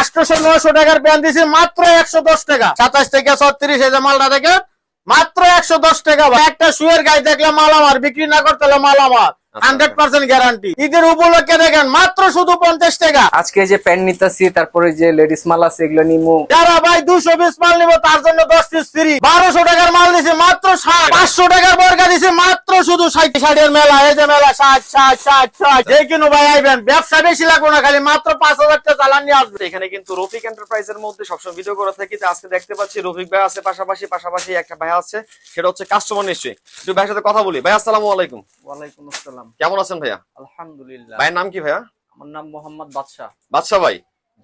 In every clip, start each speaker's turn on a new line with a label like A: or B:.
A: আটশোশো নয়শো টাকার প্যান্ট দিছি মাত্র একশো দশ টাকা সাতাশ থেকে ছত্রিশ এই মালটা দেখেন মাত্র একশো দশ টাকা একটা শুয়ের গায়ে দেখলে মাল আমার বিক্রি না করতে মাল আমার আচ্ছা। পাঁচ হাজার টাকা চালান নিয়ে আসবে এখানে কিন্তু রফিক এন্টারপ্রাইজের মধ্যে সবসময় ভিডিও আজকে দেখতে পাচ্ছি রফিক আছে পাশাপাশি পাশাপাশি একটা আছে সেটা হচ্ছে কাস্টমার ভাইয়ের সাথে কথা বলি ভাই আসসালামু আলাইকুম
B: ওয়ালাইকুম আসসালাম কেমন আছেন ভাইয়া আলহামদুলিল্লাহ
A: ভাইয়ের নাম কি ভাইয়া
B: আমার নাম মোহাম্মদ বাদশাহ
A: বাদশাহ ভাই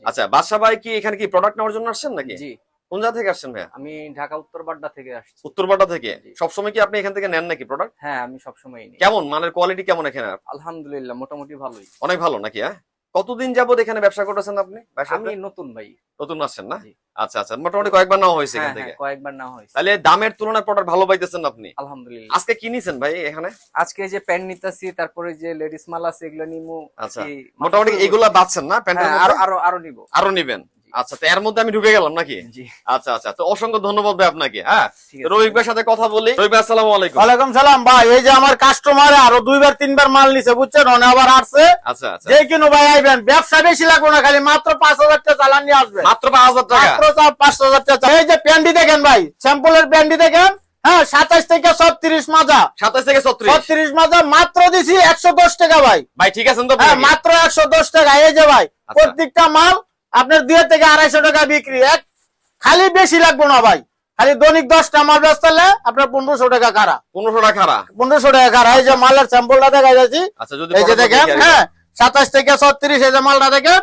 A: আচ্ছা বাদশাহ ভাই কি এখানে কি প্রোডাক্ট নেওয়ার জন্য আসছেন নাকি জি কোন জায়গা থেকে আসছেন ভাইয়া
B: আমি ঢাকা উত্তরবাড্ডা থেকে আসছি
A: উত্তরবাড্ডা থেকে সবসময় কি আপনি এখান থেকে নেন নাকি প্রোডাক্ট
B: হ্যাঁ আমি সবসময়
A: কেমন মানের কোয়ালিটি কেমন এখানে
B: আলহামদুলিল্লাহ মোটামুটি ভালোই
A: অনেক ভালো নাকি হ্যাঁ কতদিন যাব এখানে ব্যবসা করতেছেন আপনি
B: আমি নতুন ভাই
A: নতুন আছেন না আচ্ছা আচ্ছা মোটামুটি কয়েকবার নাও হয়েছে এখান হ্যাঁ, হ্যাঁ, থেকে কয়েকবার নাও হয়েছে তাহলে দামের তুলনায় প্রোডাক্ট ভালো পাইতেছেন আপনি আলহামদুলিল্লাহ আজকে কি নিছেন ভাই এখানে
B: আজকে যে প্যান্ট নিতাছি তারপরে যে লেডিস মাল আছে এগুলো নিমু
A: আচ্ছা মোটামুটি এগুলা বাঁচছেন না প্যান্ট হ্যাঁ, আরো আরো আরো নিব আরো নিবেন আচ্ছা তো এর মধ্যে আমি ঢুকে গেলাম নাকি আচ্ছা আচ্ছা তো অসংখ্য ধন্যবাদ ভাই আপনাকে হ্যাঁ রবিক ভাইয়ের সাথে কথা বলি রবি আসসালাম আলাইকুম
B: ওয়ালাইকুম সালাম ভাই এই যে আমার কাস্টমার আরো দুইবার তিনবার মাল নিছে বুঝছেন অনে আবার আসছে আচ্ছা আচ্ছা যে কিনো ভাই আইবেন ব্যবসা বেশি লাগবো না খালি মাত্র 5000 টাকা চালান নিয়ে আসবে
A: মাত্র 5000 টাকা
B: মাত্র 5000 টাকা এই যে প্যান্ডি দেখেন ভাই স্যাম্পলের প্যান্ডি দেখেন হ্যাঁ সাতাশ থেকে ছত্রিশ মাজা সাতাশ থেকে ছত্রিশ মাজা মাত্র দিছি একশো দশ টাকা ভাই ভাই ঠিক আছে হ্যাঁ, মাত্র একশো দশ টাকা এই যে ভাই আচ্ছা। প্রত্যেকটা মাল আপনার দুই থেকে আড়াইশো টাকা বিক্রি এক খালি বেশি লাগবো না ভাই খালি দৈনিক দশটা মাল বেচতালে আপনার পনেরোশো টাকা খারা
A: পনেরোশো টাকা খারা
B: পনেরোশো টাকা খারা এই যে মালের স্যাম্পলটা দেখা যাচ্ছি এই যে দেখেন হ্যাঁ সাতাশ থেকে ছত্রিশ এই যে মালটা দেখেন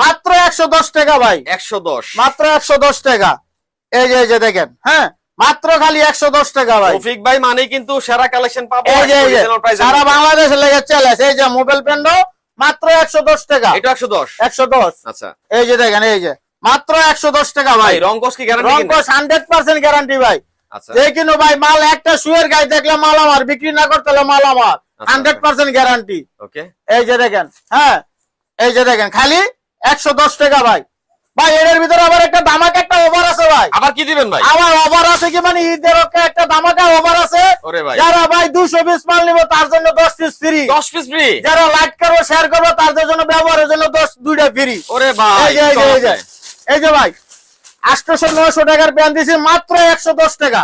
B: মাত্র একশো দশ টাকা ভাই একশো দশ মাত্র একশো দশ টাকা এই যে এই যে দেখেন হ্যাঁ মাত্র খালি একশো দশ টাকা ভাই
A: রফিক ভাই মানে কিন্তু সেরা কালেকশন পাবো
B: সারা বাংলাদেশ লেগে চ্যালেঞ্জ এই যে মোবাইল প্যান্ডও মাত্র একশো দশ টাকা এটা একশো দশ একশো দশ আচ্ছা এই যে দেখেন এই যে মাত্র একশো দশ টাকা ভাই রংকস কি রংকস হান্ড্রেড পার্সেন্ট গ্যারান্টি ভাই আচ্ছা। কিনো ভাই মাল একটা শুয়ের গায়ে বিক্রি না করতে হলে মালামার আচ্ছা, আচ্ছা। হান্ড্রেড পার্সেন্ট গ্যারান্টি এই যে দেখেন হ্যাঁ এই যে দেখেন খালি একশো দশ টাকা ভাই ভাই এর ভিতরে আবার একটা দামাকা একটা ওভার আছে ভাই
A: আবার কি দিবেন ভাই
B: আমার ওভার আছে কি মানে ঈদের একটা দামাকা ওভার আছে যারা ভাই দুশো পিস মাল নিব তার জন্য দশ পিস ফ্রি দশ পিস ফ্রি যারা লাইট করবো শেয়ার করবো তাদের জন্য ব্যবহারের জন্য দশ দুইটা ফ্রি ওরে ভাই এই যে ভাই আটশো নয়শো টাকার প্যান দিয়েছি মাত্র একশো দশ টাকা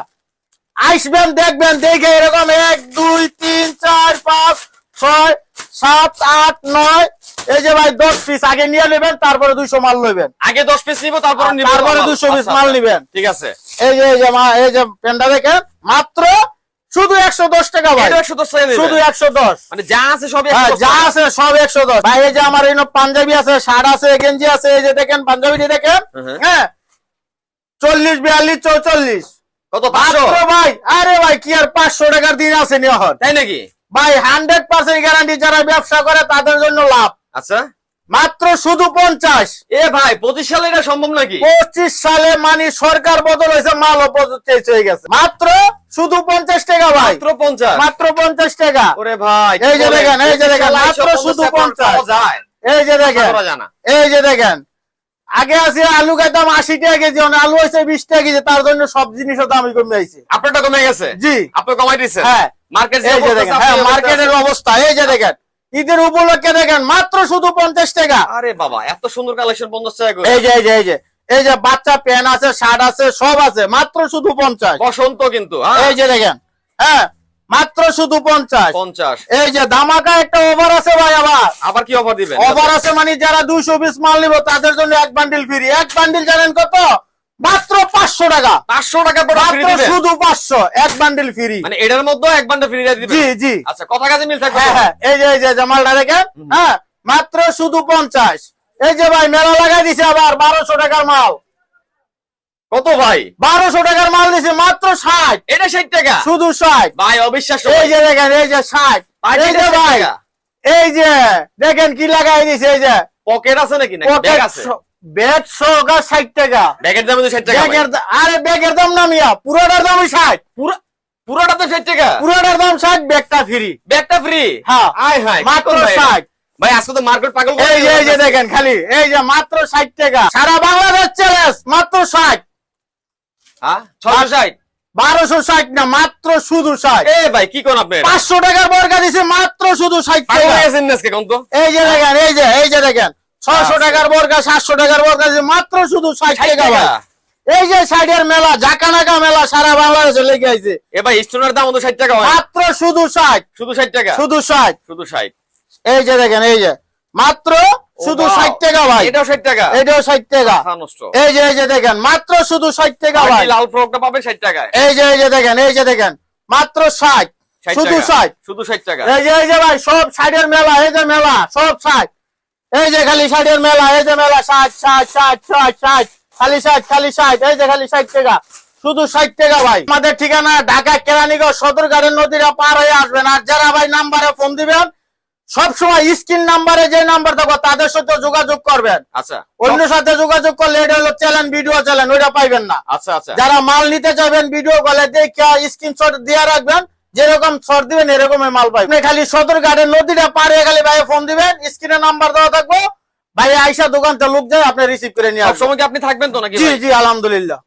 B: আইসবেন দেখবেন দেখে এরকম এক দুই তিন চার পাঁচ ছয় সাত আট নয় এই যে ভাই দশ পিস আগে নিয়ে নেবেন তারপরে দুইশো মাল নেবেন
A: আগে দশ পিস নিবো তারপরে তারপরে
B: পিস মাল আচ্ছা, আচ্ছা, নিবেন ঠিক আছে এই যে এই যে মা এই যে পেনটা দেখেন মাত্র শুধু 110 টাকা ভাই 110 টাকা
A: মানে যা আছে সব হ্যাঁ,
B: যা আছে সব ভাই এই যে আমার এই পাঞ্জাবি আছে শার্ট আছে গেঞ্জি আছে এই যে দেখেন দেখেন হ্যাঁ চল্লিশ বিয়াল্লিশ 44 কত ভাই আরে ভাই কি আর পাঁচশো টাকার দিন আছে নিয়ে তাই নাকি ভাই পার্সেন্ট গ্যারান্টি যারা ব্যবসা করে তাদের জন্য লাভ আচ্ছা মাত্র শুধু পঞ্চাশ
A: এ ভাই পঁচিশ সালে এটা সম্ভব নাকি
B: পঁচিশ সালে মানে সরকার বদল হয়েছে মাল হয়ে গেছে মাত্র শুধু পঞ্চাশ টাকা ভাই মাত্র পঞ্চাশ মাত্র পঞ্চাশ টাকা ওরে ভাই এই যে দেখেন এই যে দেখেন মাত্র শুধু পঞ্চাশ এই যে দেখেন এই যে দেখেন আগে আছে আলু দাম আশি টাকা কেজি আলু হয়েছে বিশ টাকা কেজি তার জন্য সব জিনিসের দাম কমে আছে
A: আপনারটা কমে গেছে জি আপনি কমাই দিয়েছেন হ্যাঁ মার্কেট
B: হ্যাঁ মার্কেটের অবস্থা এই যে দেখেন ঈদের উপলক্ষে দেখেন মাত্র শুধু পঞ্চাশ টাকা
A: আরে বাবা এত সুন্দর কালেকশন পঞ্চাশ টাকা
B: এই যে এই যে এই যে এই যে বাচ্চা প্যান আছে শার্ট আছে সব আছে মাত্র শুধু পঞ্চাশ
A: বসন্ত কিন্তু
B: হ্যাঁ। এই যে দেখেন হ্যাঁ মাত্র শুধু পঞ্চাশ পঞ্চাশ এই যে দামাকা একটা ওভার আছে ভাই আবার
A: আবার কি অফার দিবেন
B: ওভার আছে মানে যারা দুইশো পিস মাল নিব তাদের জন্য এক বান্ডিল ফ্রি এক বান্ডিল জানেন কত মাত্র পাঁচশো টাকা পাঁচশো টাকা শুধু পাঁচশো এক বান্ডেল ফ্রি
A: মানে এটার মধ্যে এক বান্ডেল ফ্রি জি জি আচ্ছা কথা কাজে মিল থাকবে
B: হ্যাঁ, হ্যাঁ। এই যে এই যে জামালটা দেখেন হ্যাঁ মাত্র শুধু পঞ্চাশ এই যে ভাই মেলা লাগাই দিছে আবার বারোশো টাকার মাল কত ভাই বারোশো টাকার মাল দিছে মাত্র ষাট
A: এটা ষাট টাকা শুধু ষাট ভাই অবিশ্বাস
B: এই যে দেখেন এই যে ষাট এই যে ভাই এই যে দেখেন কি লাগাই দিছে এই যে
A: পকেট আছে নাকি
B: পকেট ষাট টাকা ব্যাগের দাম টাকা পুরোটার দাম
A: পুরোটা তো ষাট টাকা
B: পুরোটার দাম ফ্রি
A: ফ্রি হ্যাঁ।
B: মাত্র টাকা সারা মাত্র ষাট বারোশো ষাট না মাত্র শুধু এ ভাই কি পাঁচশো টাকার বর্গা দিছে মাত্র শুধু ষাট এই যে দেখেন এই যে এই যে দেখেন ছয়শো আচ্ছা। সাতশো মাত্র শুধু
A: ষাট শুধু ষাট শুধু ষাট টাকা
B: এই যে দেখেন মাত্র শুধু ষাট টাকা ভাই
A: লাল পাবে ষাট টাকা
B: এই যে দেখেন এই যে দেখেন মাত্র শুধু শুধু ষাট টাকা এই যে এই যে ভাই সব ষাটের মেলা এই যে মেলা সব ষাট এই যে খালি সাইডের মেলা এই যে মেলা ষাট ষাট ষাট ষাট ষাট খালি ষাট খালি ষাট এই যে খালি ষাট টাকা শুধু ষাট টাকা ভাই আমাদের ঠিকানা ঢাকা কেরানীগঞ্জ সদর গাড়ির নদীরা পার হয়ে আসবেন আর যারা ভাই নাম্বারে ফোন দিবেন সবসময় স্ক্রিন নাম্বারে যে নাম্বার থাকবে তাদের সাথে যোগাযোগ করবেন আচ্ছা অন্য সাথে যোগাযোগ করলে এটা হলো চ্যানেল ভিডিও চ্যানেল ওইটা পাইবেন না আচ্ছা আচ্ছা যারা মাল নিতে চাইবেন ভিডিও কলে দেখে স্ক্রিনশট দিয়ে রাখবেন যেরকম ছর দিবেন এরকম মাল পাই খালি সদর গার্ডের নদীটা পারে খালি ভাই ফোন দিবেন স্ক্রিনে নাম্বার দেওয়া থাকবো ভাই আইসা দোকানটা লোক যায় আপনি রিসিভ করে
A: নিয়ে সময় আপনি থাকবেন তো নাকি
B: জি জি আলহামদুলিল্লাহ